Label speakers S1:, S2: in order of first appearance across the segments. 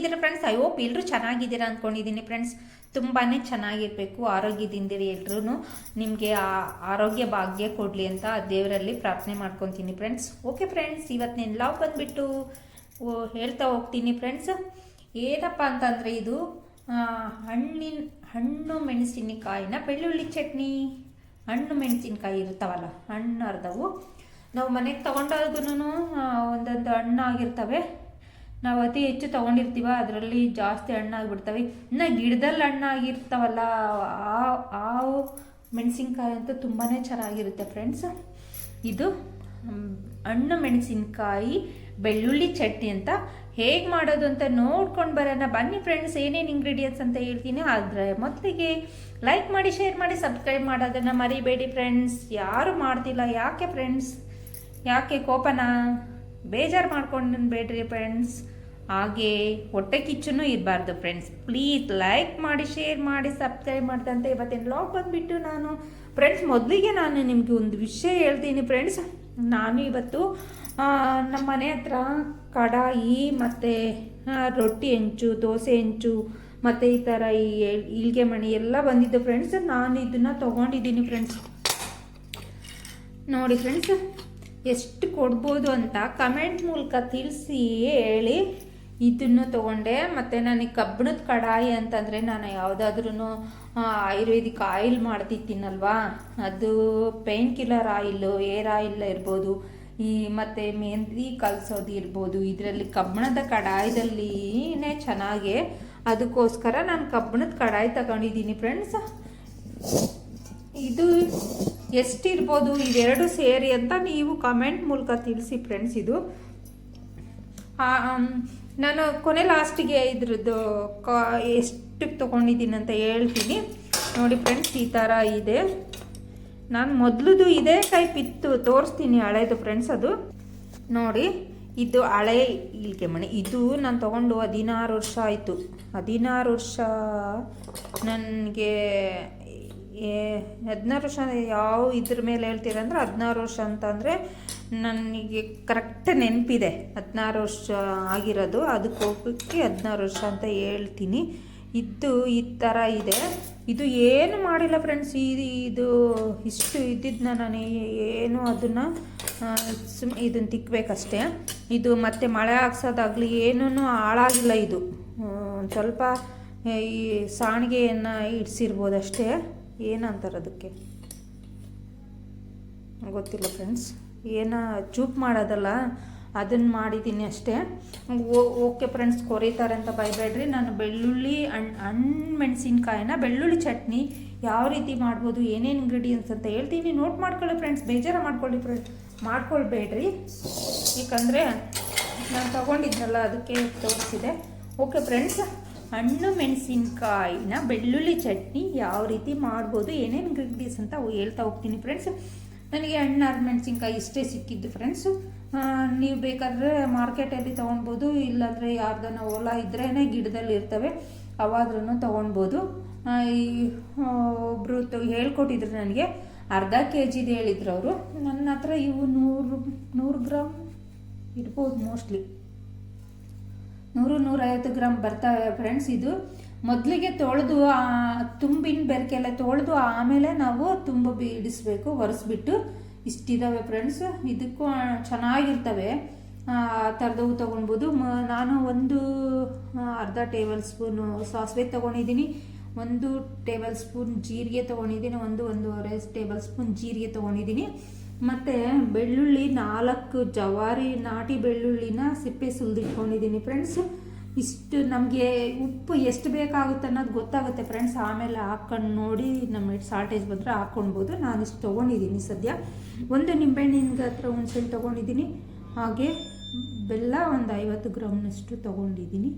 S1: ಹೇಗಿದ್ದೀರಾ friends I hope ಎಲ್ಲರೂ ಚೆನ್ನಾಗಿದ್ದೀರಾ ಅಂದ್ಕೊಂಡಿದ್ದೀನಿ ಫ್ರೆಂಡ್ಸ್ ತುಂಬಾ ಚೆನ್ನಾಗಿರಬೇಕು ಆರೋಗ್ಯದಿಂದಿರಿ ಎಲ್ಲರೂ ನಿಮಗೆ ಆ ಆರೋಗ್ಯ ಭಾಗ್ಯ ಕೊಡಲಿ ಅಂತ ದೇವರಲ್ಲಿ ಪ್ರಾರ್ಥನೆ ಮಾಡ್ಕೊತೀನಿ ಫ್ರೆಂಡ್ಸ್ ಓಕೆ ಫ್ರೆಂಡ್ಸ್ ಇವತ್ತು ನಾನು ಲಾವ್ ಬಂದುಬಿಟ್ಟು ಹೇಳ್ತಾ ಹೋಗ್ತೀನಿ ಫ್ರೆಂಡ್ಸ್ ಏನಪ್ಪ ಅಂತಂದರೆ ಇದು ಹಣ್ಣಿನ, ಹಣ್ಣು ಮೆಣಸಿನಕಾಯಿನ ಬೆಳ್ಳುಳ್ಳಿ ಚಟ್ನಿ. ಹಣ್ಣು ಮೆಣಸಿನಕಾಯಿ ಇರ್ತಾವಲ್ಲ ಹಣ್ಣು ಅರ್ಧವು. ನಾವು ಮನೆಗೆ ತೊಗೊಂಡಾಗೂ ಒಂದೊಂದು ಹಣ್ಣು ಆಗಿರ್ತವೆ ನಾವು ಅತಿ ಹೆಚ್ಚು ತೊಗೊಂಡಿರ್ತೀವ, ಅದರಲ್ಲಿ ಜಾಸ್ತಿ ಹಣ್ಣಾಗ್ಬಿಡ್ತವೆ ಇನ್ನು ಗಿಡದಲ್ಲಿ ಹಣ್ಣಾಗಿರ್ತಾವಲ್ಲ ಆ ಆ ಮೆಣಸಿನ್ಕಾಯಿ ಅಂತೂ ತುಂಬಾ ಚೆನ್ನಾಗಿರುತ್ತೆ ಫ್ರೆಂಡ್ಸ್ ಇದು ಹಣ್ಣು ಮೆಣಸಿನ್ಕಾಯಿ, ಬೆಳ್ಳುಳ್ಳಿ ಚಟ್ನಿ ಅಂತ. ಹೇಗೆ ಮಾಡೋದು ಅಂತ ನೋಡ್ಕೊಂಡು ಬರೋಣ. ಬನ್ನಿ ಫ್ರೆಂಡ್ಸ್ ಏನೇನು ಇಂಗ್ರೀಡಿಯೆಂಟ್ಸ್ ಅಂತ ಹೇಳ್ತೀನಿ. ಆದರೆ ಮೊದಲಿಗೆ ಲೈಕ್ ಮಾಡಿ ಶೇರ್ ಮಾಡಿ ಸಬ್ಸ್ಕ್ರೈಬ್ ಮಾಡೋದನ್ನು ಮರಿಬೇಡಿ ಫ್ರೆಂಡ್ಸ್ ಯಾರು ಮಾಡ್ತಿಲ್ಲ, ಯಾಕೆ ಫ್ರೆಂಡ್ಸ್ ಯಾಕೆ ಕೋಪನ? ಬೇಜಾರು ಮಾಡ್ಕೊಂಡು ಬೇಡ್ರಿ ಫ್ರೆಂಡ್ಸ್ ಹಾಗೆ ಹೊಟ್ಟೆ ಕಿಚ್ಚನ್ನು ಇರಬಾರ್ದು ಫ್ರೆಂಡ್ಸ್ ಪ್ಲೀಸ್ ಲೈಕ್ ಮಾಡಿ ಶೇರ್ ಮಾಡಿ ಸಬ್ಸ್ಕ್ರೈಬ್ ಮಾಡ್ತಂತೆ ಇವತ್ತಿನ ಲಾಗ್ ಬಂದುಬಿಟ್ಟು ನಾನು. ಫ್ರೆಂಡ್ಸ್ ಮೊದಲಿಗೆ ನಾನು ನಿಮಗೆ ಒಂದು ವಿಷಯ ಹೇಳ್ತೀನಿ ಫ್ರೆಂಡ್ಸ್ ನಾನು ಇವತ್ತು ನಮ್ಮ ಮನೆ ಹತ್ರ ಕಡಾಯಿ ಮತ್ತು ರೊಟ್ಟಿ ಹೆಂಚು, ದೋಸೆ ಹೆಂಚು, ಮತ್ತು ಈ ಥರ ಈ ಈಳ್ಗೆ ಮಣಿ ಎಲ್ಲ ಬಂದಿದ್ದು ಫ್ರೆಂಡ್ಸ್ ನಾನು ಇದನ್ನು ತೊಗೊಂಡಿದ್ದೀನಿ ಫ್ರೆಂಡ್ಸ್ ನೋಡಿ ಫ್ರೆಂಡ್ಸ್ ಎಷ್ಟು ಕೊಡ್ಬೋದು ಅಂತ ಕಮೆಂಟ್ ಮೂಲಕ ತಿಳಿಸಿ ಹೇಳಿ ಇದನ್ನು ತೊಗೊಂಡೆ. ಮತ್ತು ನನಗೆ ಕಬ್ಬಿಣದ ಕಡಾಯಿ ಅಂತಂದರೆ ನಾನು ಯಾವುದಾದ್ರೂ ಆಯುರ್ವೇದಿಕ್ ಆಯಿಲ್ ಮಾಡ್ತಿದ್ದೀನಲ್ವಾ? ಅದು pain killer oil, hair oil ಇರ್ಬೋದು. ಈ, ಮತ್ತು ಮೆಹಂದಿ ಕಲಸೋದು ಇರ್ಬೋದು. ಇದರಲ್ಲಿ ಕಬ್ಬಿಣದ ಕಡಾಯದಲ್ಲಿನೇ ಚೆನ್ನಾಗೆ. ಅದಕ್ಕೋಸ್ಕರ ನಾನು ಕಬ್ಬಿಣದ ಕಡಾಯಿ ತಗೊಂಡಿದ್ದೀನಿ ಫ್ರೆಂಡ್ಸ್ ಇದು ಎಷ್ಟಿರ್ಬೋದು ಇವೆರಡು ಸೇರಿ ಅಂತ ನೀವು ಕಮೆಂಟ್ ಮೂಲಕ ತಿಳಿಸಿ ಫ್ರೆಂಡ್ಸ್ ಇದು. ನಾನು ಕೊನೆ ಲಾಸ್ಟಿಗೆ ಇದ್ರದ್ದು ಕಾ ಎಷ್ಟಕ್ಕೆ ತೊಗೊಂಡಿದ್ದೀನಿ ಅಂತ ಹೇಳ್ತೀನಿ. ನೋಡಿ ಫ್ರೆಂಡ್ಸ್ ಈ ಥರ ಇದೆ. ನಾನು ಮೊದಲದು ಇದೇ ಟೈಪ್ ಇತ್ತು, ತೋರಿಸ್ತೀನಿ ಹಳೇದು ಫ್ರೆಂಡ್ಸ್ ಅದು. ನೋಡಿ, ಇದು ಹಳೆ ಇಲ್ಕೆ ಮಣಿ ಇದು ನಾನು ತೊಗೊಂಡು ಹದಿನಾರು ವರ್ಷ ಆಯಿತು. ಹದಿನಾರು ವರ್ಷ ನನಗೆ ಹದಿನಾರು ವರ್ಷ ಯಾವ ಇದ್ರ ಮೇಲೆ ಹೇಳ್ತೀರಂದ್ರೆ ಹದಿನಾರು ವರ್ಷ ಅಂತಂದರೆ ನನಗೆ ಕರೆಕ್ಟ್ ನೆನಪಿದೆ. ಹದಿನಾರು ವರ್ಷ ಆಗಿರೋದು. ಅದಕ್ಕೆ ಹೋಗೋಕ್ಕೆ ಹದಿನಾರು ವರ್ಷ ಅಂತ ಹೇಳ್ತೀನಿ. ಇದ್ದು ಈ ಥರ ಇದೆ. ಇದು ಏನು ಮಾಡಿಲ್ಲ ಫ್ರೆಂಡ್ಸ್ ಇದು ಇದು ಇಷ್ಟು ಇದ್ದಿದ್ದನ್ನ ನಾನು ಏನು ಅದನ್ನು ಸುಮ್ ಇದನ್ನು ತಿಕ್ಕಬೇಕಷ್ಟೇ ಇದು ಮತ್ತೆ ಮಳೆ ಹಾಕ್ಸೋದಾಗಲಿ ಏನೂ ಹಾಳಾಗಿಲ್ಲ ಇದು. ಸ್ವಲ್ಪ ಈ ಸಾಣಿಗೆಯನ್ನು ಇಡಿಸಿರ್ಬೋದಷ್ಟೇ. ಏನಂತಾರೆ ಅದಕ್ಕೆ? ಗೊತ್ತಿಲ್ಲ ಫ್ರೆಂಡ್ಸ್ ಏನ ಚೂಪ್ ಮಾಡೋದಲ್ಲ ಅದನ್ನು ಮಾಡಿದ್ದೀನಿ ಅಷ್ಟೇ. ಓಕೆ ಫ್ರೆಂಡ್ಸ್ ಕೊರೀತಾರೆ ಅಂತ ಬೈಬೇಡ್ರಿ ನಾನು ಬೆಳ್ಳುಳ್ಳಿ ಹಣ್ಣು ಹಣ್ಣು ಮೆಣಸಿನ್ಕಾಯಿನ ಬೆಳ್ಳುಳ್ಳಿ ಚಟ್ನಿ ಯಾವ ರೀತಿ ಮಾಡ್ಬೋದು, ಏನೇನು ಇಂಗ್ರೀಡಿಯೆಂಟ್ಸ್ ಅಂತ ಹೇಳ್ತೀನಿ. ನೋಟ್ ಮಾಡ್ಕೊಳ್ಳಿ ಫ್ರೆಂಡ್ಸ್ ಬೇಜಾರು ಮಾಡ್ಕೊಳ್ಳಿ ಫ್ರೆಂಡ್ಸ್ ಮಾಡ್ಕೊಳ್ಬೇಡ್ರಿ. ಏಕೆಂದರೆ ನಾನು ತಗೊಂಡಿದ್ನಲ್ಲ, ಅದಕ್ಕೆ ತೋರಿಸಿದೆ. ಓಕೆ ಫ್ರೆಂಡ್ಸ್ ಹಣ್ಣು ಮೆಣಸಿನ್ಕಾಯಿನ ಬೆಳ್ಳುಳ್ಳಿ ಚಟ್ನಿ ಯಾವ ರೀತಿ ಮಾಡ್ಬೋದು, ಏನೇನು ಇಂಗ್ರೀಡಿಯೆಂಟ್ಸ್ ಅಂತ ಹೇಳ್ತಾ ಹೋಗ್ತೀನಿ ಫ್ರೆಂಡ್ಸ್ ನನಗೆ ಹಣ್ಣು ಅರ್ಧ ಮೆಣಸಿನ್ಕಾಯಿ ಇಷ್ಟೇ ಸಿಕ್ಕಿದ್ದು ಫ್ರೆಂಡ್ಸ್ ನೀವು ಬೇಕಾದರೆ ಮಾರ್ಕೆಟಲ್ಲಿ ತೊಗೊಳ್ಬೋದು, ಇಲ್ಲಾಂದರೆ ಯಾರ್ದನ ಹೊಲ ಇದ್ರೇ ಗಿಡದಲ್ಲಿ ಇರ್ತವೆ ಅವಾದ್ರೂ ತೊಗೊಳ್ಬೋದು. ಈ ಒಬ್ಬರು ಹೇಳ್ಕೊಟ್ಟಿದ್ರು ನನಗೆ, ಅರ್ಧ ಕೆ ಜಿದು ಹೇಳಿದ್ರು ಅವರು. ನನ್ನ ಹತ್ರ ಇವು ನೂರು ನೂರು ಗ್ರಾಮ್ ಇರ್ಬೋದು ಮೋಸ್ಟ್ಲಿ ನೂರು ನೂರೈವತ್ತು ಗ್ರಾಮ್ ಬರ್ತವೆ ಫ್ರೆಂಡ್ಸ್ ಇದು. ಮೊದಲಿಗೆ ತೊಳೆದು ತುಂಬಿನ ಬೆರಕೆಲ್ಲ ತೊಳೆದು ಆಮೇಲೆ ನಾವು ತುಂಬ ಬಿಡಿಸ್ಬೇಕು, ಒರೆಸ್ಬಿಟ್ಟು ಇಷ್ಟಿದ್ದಾವೆ ಫ್ರೆಂಡ್ಸ್ ಇದಕ್ಕೂ ಚೆನ್ನಾಗಿರ್ತವೆ. ಆ ಥರದವು ತೊಗೊಳ್ಬೋದು. ಮ, ನಾನು ಒಂದು ಅರ್ಧ ಟೇಬಲ್ ಸ್ಪೂನು ಸಾಸಿವೆ ತೊಗೊಂಡಿದ್ದೀನಿ. ಒಂದು ಟೇಬಲ್ ಸ್ಪೂನ್ ಜೀರಿಗೆ ತೊಗೊಂಡಿದ್ದೀನಿ. ಒಂದು, ಒಂದೂವರೆ ಟೇಬಲ್ ಸ್ಪೂನ್ ಜೀರಿಗೆ ತೊಗೊಂಡಿದ್ದೀನಿ. ಮತ್ತು ಬೆಳ್ಳುಳ್ಳಿ ನಾಲ್ಕು ಜವಾರಿ ನಾಟಿ ಬೆಳ್ಳುಳ್ಳಿನ ಸಿಪ್ಪೆ ಸುಲಿದಿಟ್ಕೊಂಡಿದ್ದೀನಿ. ಫ್ರೆಂಡ್ಸ್ ಇಷ್ಟು ನಮಗೆ ಉಪ್ಪು ಎಷ್ಟು ಬೇಕಾಗುತ್ತೆ ಅನ್ನೋದು ಗೊತ್ತಾಗುತ್ತೆ. ಫ್ರೆಂಡ್ಸ್ ಆಮೇಲೆ ಹಾಕ್ಕೊಂಡು ನೋಡಿ ನಮ್ಮ ಶಾರ್ಟೇಜ್ ಬಂದರೆ ಹಾಕ್ಕೊಳ್ಬೋದು ನಾನು ಇಷ್ಟು ತೊಗೊಂಡಿದ್ದೀನಿ ಸದ್ಯ. ಒಂದು ನಿಂಬೆಹಣ್ಣಿನ ಹತ್ರ ಹುಣ್ಸೆಹಣ್ಣು ತೊಗೊಂಡಿದ್ದೀನಿ. ಹಾಗೆ ಬೆಲ್ಲ ಒಂದು ಐವತ್ತು ಗ್ರಾಮ್ನಷ್ಟು ತೊಗೊಂಡಿದ್ದೀನಿ.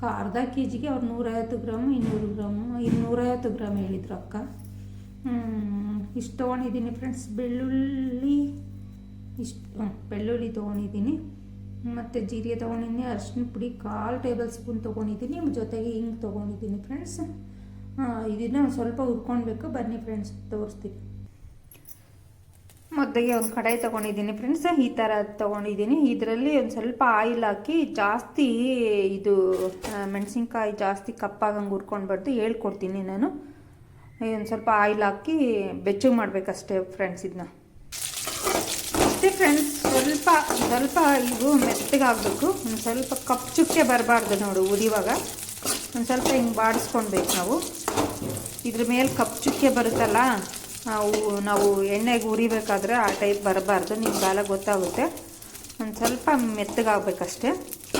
S1: ಕ ಅರ್ಧ ಕೆ ಜಿಗೆ ಅವ್ರು ನೂರೈವತ್ತು ಗ್ರಾಮ್, ಇನ್ನೂರು ಗ್ರಾಮ್, ಇನ್ನೂರೈವತ್ತು ಗ್ರಾಮ್ ಹೇಳಿದ್ರು ಅಕ್ಕ. ಇಷ್ಟು ತೊಗೊಂಡಿದ್ದೀನಿ ಫ್ರೆಂಡ್ಸ್. ಬೆಳ್ಳುಳ್ಳಿ ಇಷ್ಟು ಬೆಳ್ಳುಳ್ಳಿ ತೊಗೊಂಡಿದ್ದೀನಿ. ಮತ್ತು ಜೀರಿಗೆ ತೊಗೊಂಡಿದ್ದೀನಿ ಅರಿಶಿನ ಪುಡಿ, ಕಾಲು ಟೇಬಲ್ ಸ್ಪೂನ್ ತೊಗೊಂಡಿದ್ದೀನಿ. ಜೊತೆಗೆ ಹಿಂಗೆ ತೊಗೊಂಡಿದ್ದೀನಿ ಫ್ರೆಂಡ್ಸ್. ಇದನ್ನು ಸ್ವಲ್ಪ ಹುರ್ಕೊಳ್ಬೇಕು ಬನ್ನಿ ಫ್ರೆಂಡ್ಸ್, ತೋರಿಸ್ತೀನಿ. ಮೊದಲಿಗೆ ಒಂದು ಕಡಾಯಿ ತೊಗೊಂಡಿದ್ದೀನಿ ಫ್ರೆಂಡ್ಸ್. ಈ ಥರ ತೊಗೊಂಡಿದ್ದೀನಿ. ಇದರಲ್ಲಿ ಒಂದು ಸ್ವಲ್ಪ ಆಯಿಲ್ ಹಾಕಿ ಜಾಸ್ತಿ ಇದು ಮೆಣಸಿನ್ಕಾಯಿ ಜಾಸ್ತಿ ಕಪ್ಪಾಗಂಗೆ ಹುರ್ಕೊಂಡ್ಬಾರ್ದು ಹೇಳ್ಕೊಡ್ತೀನಿ ನಾನು. ಒಂದು ಸ್ವಲ್ಪ ಆಯಿಲ್ ಹಾಕಿ ಬೆಚ್ಚಗೆ ಮಾಡಬೇಕಷ್ಟೇ ಫ್ರೆಂಡ್ಸ್ ಇದನ್ನ ಅಷ್ಟೇ ಫ್ರೆಂಡ್ಸ್ ಸ್ವಲ್ಪ ಸ್ವಲ್ಪ ಇದು ಮೆತ್ತಗಾಗಬೇಕು. ಒಂದು ಸ್ವಲ್ಪ ಕಪ್ ಚುಕ್ಕೆ ಬರಬಾರ್ದು ನೋಡು ಉದಿವಾಗ ಒಂದು ಸ್ವಲ್ಪ ಹಿಂಗೆ ಬಾಡಿಸ್ಕೊಳ್ಬೇಕು ನಾವು. ಇದ್ರ ಮೇಲೆ ಕಪ್ ಚುಕ್ಕೆ ಬರುತ್ತಲ್ಲ ನಾವು ನಾವು ಎಣ್ಣೆಗೆ ಉರಿಬೇಕಾದ್ರೆ ಆ ಟೈಪ್ ಬರಬಾರ್ದು ನಿಮ್ಗೆಲ್ಲ ಗೊತ್ತಾಗುತ್ತೆ. ಒಂದು ಸ್ವಲ್ಪ ಮೆತ್ತಗಾಗಬೇಕಷ್ಟೇ.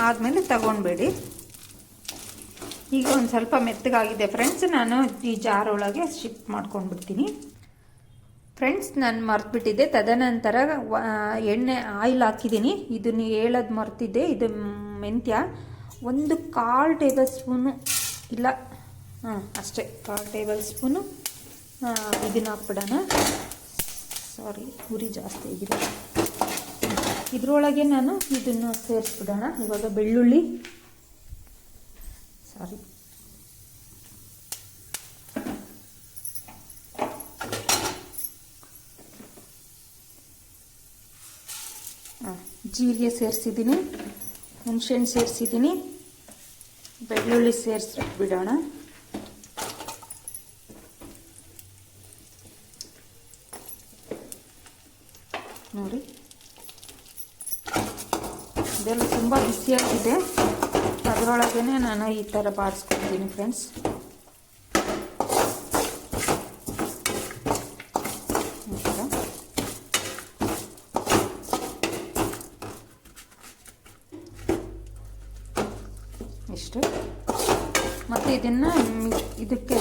S1: ಆದಮೇಲೆ ತಗೊಳ್ಬೇಡಿ ಈಗ ಒಂದು ಸ್ವಲ್ಪ ಮೆತ್ತಗಾಗಿದೆ. ಫ್ರೆಂಡ್ಸ್ ನಾನು ಈ ಜಾರ್ ಒಳಗೆ ಶಿಫ್ಟ್ ಮಾಡ್ಕೊಂಡ್ಬಿಡ್ತೀನಿ. ಫ್ರೆಂಡ್ಸ್ ನಾನು ಮರ್ತ್ಬಿಟ್ಟಿದ್ದೆ. ತದನಂತರ ಎಣ್ಣೆ ಆಯಿಲ್ ಹಾಕಿದ್ದೀನಿ. ಇದನ್ನು ಹೇಳೋದು ಮರ್ತಿದ್ದೆ. ಇದು ಮೆಂತ್ಯ. ಒಂದು ಕಾಲು ಟೇಬಲ್ ಸ್ಪೂನು ಇಲ್ಲ. ಹಾಂ ಅಷ್ಟೇ. ಕಾಲು ಟೇಬಲ್ ಸ್ಪೂನು ಇದನ್ನ ಹಾಕ್ಬಿಡೋಣ. ಸಾರಿ ಉರಿ ಜಾಸ್ತಿ ಆಗಿದೆ. ಇದರೊಳಗೆ ನಾನು ಇದನ್ನು ಸೇರಿಸ್ಬಿಡೋಣ. ಇವಾಗ ಬೆಳ್ಳುಳ್ಳಿ ಸಾರಿ ಜೀರಿಗೆ ಸೇರಿಸಿದ್ದೀನಿ ಹುಣಸೆಹಣ್ಣು ಸೇರಿಸಿದ್ದೀನಿ ಬೆಳ್ಳುಳ್ಳಿ ಸೇರಿಸ್ಬಿಡೋಣ ನೋಡಿ. ಇದೆಲ್ಲ ತುಂಬ ಬಿಸಿಯಾಗಿದೆ. ಅದರೊಳಗೇ ನಾನು ಈ ಥರ ಬಾಡಿಸ್ಕೊಳ್ತೀನಿ ಫ್ರೆಂಡ್ಸ್ ಇಷ್ಟು? ಮತ್ತು ಇದನ್ನು ಇದಕ್ಕೆ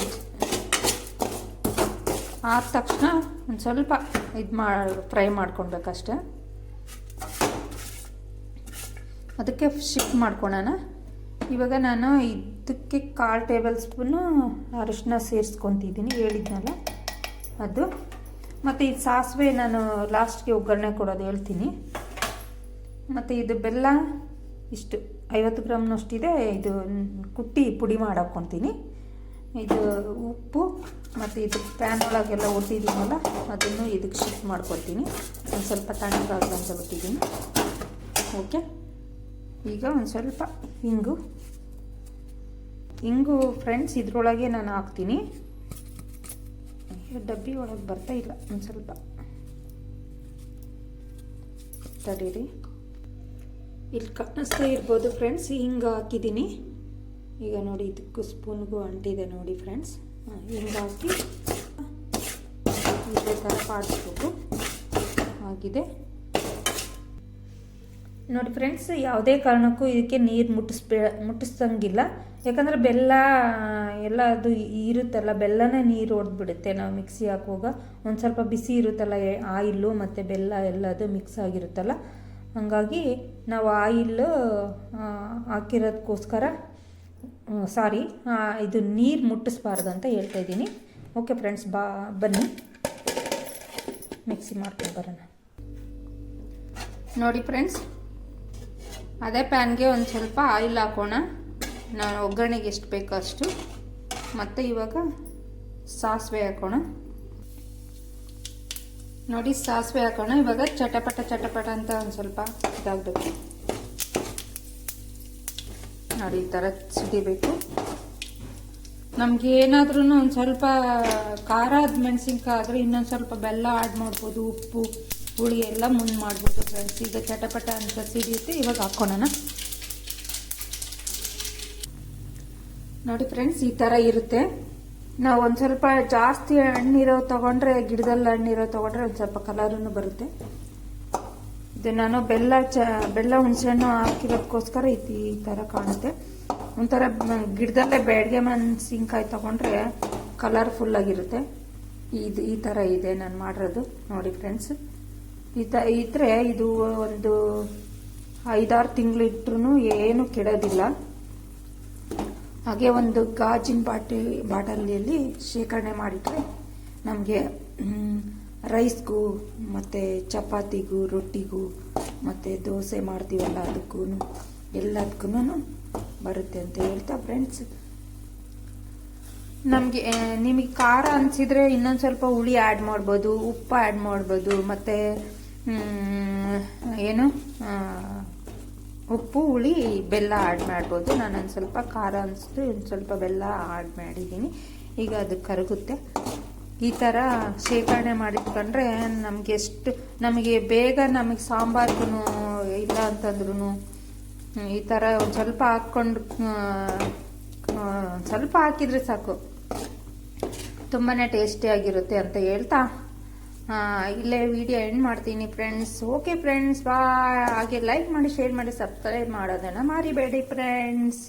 S1: ಆದ ತಕ್ಷಣ ಒಂದು ಸ್ವಲ್ಪ ಇದು ಮಾ, ಫ್ರೈ ಮಾಡ್ಕೊಳ್ಬೇಕಷ್ಟೆ. ಅದಕ್ಕೆ ಶಿಫ್ಟ್ ಮಾಡ್ಕೊಳೋಣ. ಇವಾಗ ನಾನು ಇದಕ್ಕೆ ಕಾಲು ಟೇಬಲ್ ಸ್ಪೂನು ಅರಿಶಿನ ಸೇರಿಸ್ಕೊತಿದ್ದೀನಿ, ಹೇಳಿದ್ನಲ್ಲ? ಅದು. ಮತ್ತು ಇದು ಸಾಸಿವೆ ನಾನು ಲಾಸ್ಟ್ಗೆ ಒಗ್ಗರಣೆ ಕೊಡೋದು ಹೇಳ್ತೀನಿ. ಮತ್ತು ಇದು ಬೆಲ್ಲ, ಇಷ್ಟು, ಐವತ್ತು ಗ್ರಾಮ್ನಷ್ಟಿದೆ, ಇದು ಕುಟ್ಟಿ ಪುಡಿ ಮಾಡಾಕ್ಕೊತೀನಿ. ಇದು ಉಪ್ಪು, ಮತ್ತು ಇದು ಪ್ಯಾನ್ ಒಳಗೆಲ್ಲ ಒಟ್ಟಿದ್ದೀನಲ್ಲ ಅದನ್ನು ಇದಕ್ಕೆ ಶಿಫ್ಟ್ ಮಾಡ್ಕೊತೀನಿ. ಒಂದು ಸ್ವಲ್ಪ ತಣ್ಣಗಾಗಲ್ಲ ಅಂತ ಬಿಟ್ಟಿದ್ದೀನಿ ಓಕೆ? ಈಗ ಒಂದು ಸ್ವಲ್ಪ ಹಿಂಗು. ಹಿಂಗು ಫ್ರೆಂಡ್ಸ್ ಇದರೊಳಗೆ ನಾನು ಹಾಕ್ತೀನಿ. ಡಬ್ಬಿ ಒಳಗೆ ಬರ್ತಾ ಇಲ್ಲ ಒಂದು ಸ್ವಲ್ಪ. ತಡೀರಿ. ಇಲ್ಲಿ ಕಾಣಿಸ್ತಾ ಇರ್ಬೋದು ಫ್ರೆಂಡ್ಸ್ ಹಿಂಗೆ ಹಾಕಿದ್ದೀನಿ. ಈಗ ನೋಡಿ, ಇದಕ್ಕೂ ಸ್ಪೂನ್ಗೂ ಅಂಟಿದೆ ನೋಡಿ ಫ್ರೆಂಡ್ಸ್ ಹಿಂಗೆ ಹಾಕಿ ಇದೇ ಥರ ಪಾಡಿಸ್ಬೇಕು. ಆಗಿದೆ. ನೋಡಿ ಫ್ರೆಂಡ್ಸ್ ಯಾವುದೇ ಕಾರಣಕ್ಕೂ ಇದಕ್ಕೆ ನೀರು ಮುಟ್ಟಿಸ್ಬೇ ಮುಟ್ಟಿಸ್ದಂಗಿಲ್ಲ ಯಾಕಂದರೆ ಬೆಲ್ಲ, ಎಲ್ಲ ಅದು ಇರುತ್ತಲ್ಲ, ಬೆಲ್ಲನೇ ನೀರು ಹೊಡೆದ್ಬಿಡುತ್ತೆ ನಾವು ಮಿಕ್ಸಿ ಹಾಕುವಾಗ ಒಂದು ಸ್ವಲ್ಪ ಬಿಸಿ ಇರುತ್ತಲ್ಲ ಆಯಿಲ್ಲು ಮತ್ತು ಬೆಲ್ಲ ಎಲ್ಲ ಅದು ಮಿಕ್ಸ್ ಆಗಿರುತ್ತಲ್ಲ. ಹಾಗಾಗಿ ನಾವು ಆಯಿಲ್ಲು ಹಾಕಿರೋದಕ್ಕೋಸ್ಕರ ಸಾರಿ ಇದು ನೀರು ಮುಟ್ಟಿಸ್ಬಾರ್ದು ಅಂತ ಹೇಳ್ತಾ ಇದ್ದೀನಿ. ಓಕೆ ಫ್ರೆಂಡ್ಸ್, ಬಾ, ಬನ್ನಿ. ಮಿಕ್ಸಿ ಮಾಡ್ಕೊಂಡು ಬರೋಣ. ನೋಡಿ ಫ್ರೆಂಡ್ಸ್, ಅದೇ ಪ್ಯಾನ್ಗೆ ಒಂದು ಸ್ವಲ್ಪ ಆಯಿಲ್ ಹಾಕೋಣ. ನಾನು ಒಗ್ಗರಣೆಗೆ ಎಷ್ಟು ಬೇಕೋ ಅಷ್ಟು. ಮತ್ತು ಇವಾಗ ಸಾಸಿವೆ ಹಾಕೋಣ. ನೋಡಿ, ಸಾಸಿವೆ ಹಾಕೋಣ. ಇವಾಗ ಚಟಪಟ ಚಟಪಟ ಅಂತ ಒಂದು ಸ್ವಲ್ಪ ಇದಾಗಬೇಕು. ನೋಡಿ, ಈ ಥರ ಸಿಡಿಬೇಕು. ನಮ್ಗೆ ಏನಾದ್ರೂ ಒಂದು ಸ್ವಲ್ಪ ಖಾರದ ಮೆಣಸಿನ್ಕಾಯಿ ಆದರೆ ಇನ್ನೊಂದು ಸ್ವಲ್ಪ ಬೆಲ್ಲ ಆ್ಯಡ್ ಮಾಡ್ಬೋದು, ಉಪ್ಪು, ಹುಳಿ ಎಲ್ಲ ಮುಂದೆ ಮಾಡ್ಬೋದು ಫ್ರೆಂಡ್ಸ್ ಈಗ ಚಟಪಟ ಅಂತ ಸಿಡಿಯುತ್ತೆ, ಇವಾಗ ಹಾಕ್ಕೊಳ್ಳೋಣ ನೋಡಿ ಫ್ರೆಂಡ್ಸ್, ಈ ಥರ ಇರುತ್ತೆ. ನಾವು ಒಂದು ಸ್ವಲ್ಪ ಜಾಸ್ತಿ ಹಣ್ಣಿರೋ ತೊಗೊಂಡ್ರೆ, ಗಿಡದಲ್ಲಿ ಹಣ್ಣಿರೋ ತಗೊಂಡ್ರೆ ಒಂದು ಸ್ವಲ್ಪ ಕಲರೂ ಬರುತ್ತೆ. ಇದು ನಾನು ಬೆಲ್ಲ ಚ, ಬೆಲ್ಲ ಹುಣಸೆಹಣ್ಣು ಹಾಕಿರೋದಕ್ಕೋಸ್ಕರ ಇದು ಈ ಥರ ಕಾಣುತ್ತೆ. ಒಂಥರ ಗಿಡದಲ್ಲೇ ಗಿಡದಲ್ಲೇ ಮನ್ ಮೆಣಸಿನ್ಕಾಯಿ ತೊಗೊಂಡ್ರೆ ಕಲರ್ಫುಲ್ ಆಗಿರುತ್ತೆ. ಇದು, ಈ ಥರ ಇದೆ ನಾನು ಮಾಡಿರೋದು. ನೋಡಿ ಫ್ರೆಂಡ್ಸ್, ಈ ತ, ಇದ್ರೆ ಇದು ಒಂದು ಐದಾರು ತಿಂಗಳು ಇಟ್ರೂ ಏನು ಕೆಡೋದಿಲ್ಲ. ಹಾಗೆ ಒಂದು ಗಾಜಿನ ಬಾಟಿ, ಬಾಟಲಿಯಲ್ಲಿ ಶೇಖರಣೆ ಮಾಡಿದ್ರೆ ನಮಗೆ ರೈಸ್ಗೂ ಮತ್ತು ಚಪಾತಿಗೂ, ರೊಟ್ಟಿಗೂ ಮತ್ತು ದೋಸೆ ಮಾಡ್ತೀವಲ್ಲ ಅದಕ್ಕೂ ಎಲ್ಲದಕ್ಕೂ ಬರುತ್ತೆ ಅಂತ ಹೇಳ್ತಾ ಫ್ರೆಂಡ್ಸ್ ನಮಗೆ ನಿಮಗೆ ಖಾರ ಅನಿಸಿದರೆ ಇನ್ನೊಂದು ಸ್ವಲ್ಪ ಹುಳಿ ಆ್ಯಡ್ ಮಾಡ್ಬೋದು, ಉಪ್ಪು ಆ್ಯಡ್ ಮಾಡ್ಬೋದು, ಮತ್ತು ಏನು ಉಪ್ಪು, ಹುಳಿ, ಬೆಲ್ಲ ಆ್ಯಡ್ ಮಾಡ್ಬೋದು. ನಾನೊಂದು ಸ್ವಲ್ಪ ಖಾರ ಅನಿಸ್ತು ಒಂದು ಸ್ವಲ್ಪ ಬೆಲ್ಲ ಆ್ಯಡ್ ಮಾಡಿದ್ದೀನಿ. ಈಗ ಅದು ಕರಗುತ್ತೆ. ಈ ಥರ ಶೇಖರಣೆ ಮಾಡಿಟ್ಕೊಂಡ್ರೆ ನಮಗೆ ಎಷ್ಟು, ನಮಗೆ ಬೇಗ ನಮಗೆ ಸಾಂಬಾರ್ಗೂ ಇಲ್ಲ ಅಂತಂದ್ರೂ ಈ ಥರ ಒಂದು ಸ್ವಲ್ಪ ಹಾಕ್ಕೊಂಡು ಸ್ವಲ್ಪ ಹಾಕಿದರೆ ಸಾಕು. ತುಂಬಾ ಟೇಸ್ಟಿಯಾಗಿರುತ್ತೆ ಅಂತ ಹೇಳ್ತಾ ಇಲ್ಲೇ ವಿಡಿಯೋ ಎಂಡ್ ಮಾಡ್ತೀನಿ ಫ್ರೆಂಡ್ಸ್ ಓಕೆ ಫ್ರೆಂಡ್ಸ್ ಬಾ ಹಾಗೆ ಲೈಕ್ ಮಾಡಿ ಶೇರ್ ಮಾಡಿ ಸಬ್ಸ್ಕ್ರೈಬ್ ಮಾಡೋದನ್ನು ಮಾರಿಬೇಡಿ ಫ್ರೆಂಡ್ಸ್